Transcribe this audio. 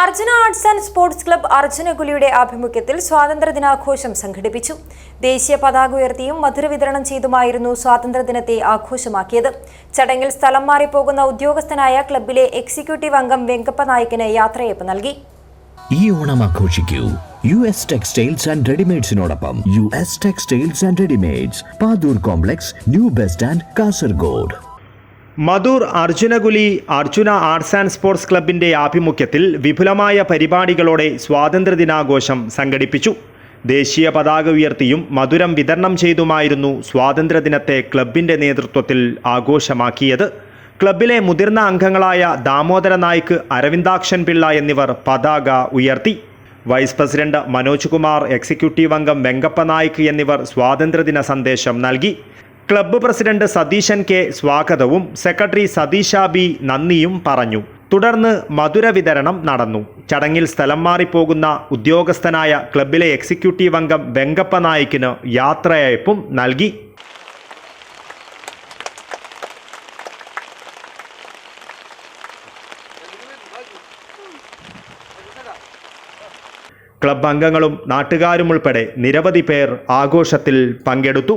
Arjuna arts and sports club അർജുനകുലിയുടെ ആഭിമുഖ്യത്തിൽ സ്വാതന്ത്ര്യദിനാഘോഷം സംഘടിപ്പിച്ചു. ദേശീയ പതാക ഉയർത്തിയും മധുര വിതരണം ചെയ്തുമായിരുന്നു സ്വാതന്ത്ര്യദിനത്തെ ആഘോഷമാക്കിയത്. ചടങ്ങിൽ സ്ഥലം മാറിപ്പോകുന്ന ഉദ്യോഗസ്ഥനായ ക്ലബ്ബിലെ എക്സിക്യൂട്ടീവ് അംഗം വെങ്കപ്പ നായിക്കിന് യാത്രയപ്പ് നൽകി. ഈ ഓണം ആഘോഷിക്കൂ. U S textiles and റെഡിമെയ്ഡ്സിനോടൊപ്പം U S textiles and readymades Padur complex new bus and Kasaragod. Madhur Arjunakuli Arjuna arts and sports ക്ലബിന്റെ ആഭിമുഖ്യത്തിൽ വിപുലമായ പരിപാടികളോടെ സ്വാതന്ത്ര്യദിനാഘോഷം സംഘടിപ്പിച്ചു. ദേശീയ പതാക ഉയർത്തിയും മധുരം വിതരണം ചെയ്തുമായിരുന്നു സ്വാതന്ത്ര്യദിനത്തെ ക്ലബിന്റെ നേതൃത്വത്തിൽ ആഘോഷമാക്കിയത്. ക്ലബിലെ മുതിർന്ന അംഗങ്ങളായ ദാമോദര നായ്ക്ക് അരവിന്ദാക്ഷൻ പിള്ള എന്നിവർ പതാക ഉയർത്തി. Vice president Manoj Kumar executive അംഗം വെങ്കപ്പ നായിക് എന്നിവർ സ്വാതന്ത്ര്യദിന സന്ദേശം നൽകി. ക്ലബ്ബ് പ്രസിഡന്റ് സതീശൻ കെ സ്വാഗതവും സെക്രട്ടറി സതീഷ ബി നന്ദിയും പറഞ്ഞു. തുടർന്ന് മധുര വിതരണം നടന്നു. ചടങ്ങിൽ സ്ഥലം മാറിപ്പോകുന്ന ഉദ്യോഗസ്ഥനായ ക്ലബ്ബിലെ എക്സിക്യൂട്ടീവ് അംഗം വെങ്കപ്പ നായിക്കിന് യാത്രയയപ്പും നൽകി. ക്ലബ് അംഗങ്ങളും നാട്ടുകാരും ഉൾപ്പെടെ നിരവധി പേർ ആഘോഷത്തിൽ പങ്കെടുത്തു.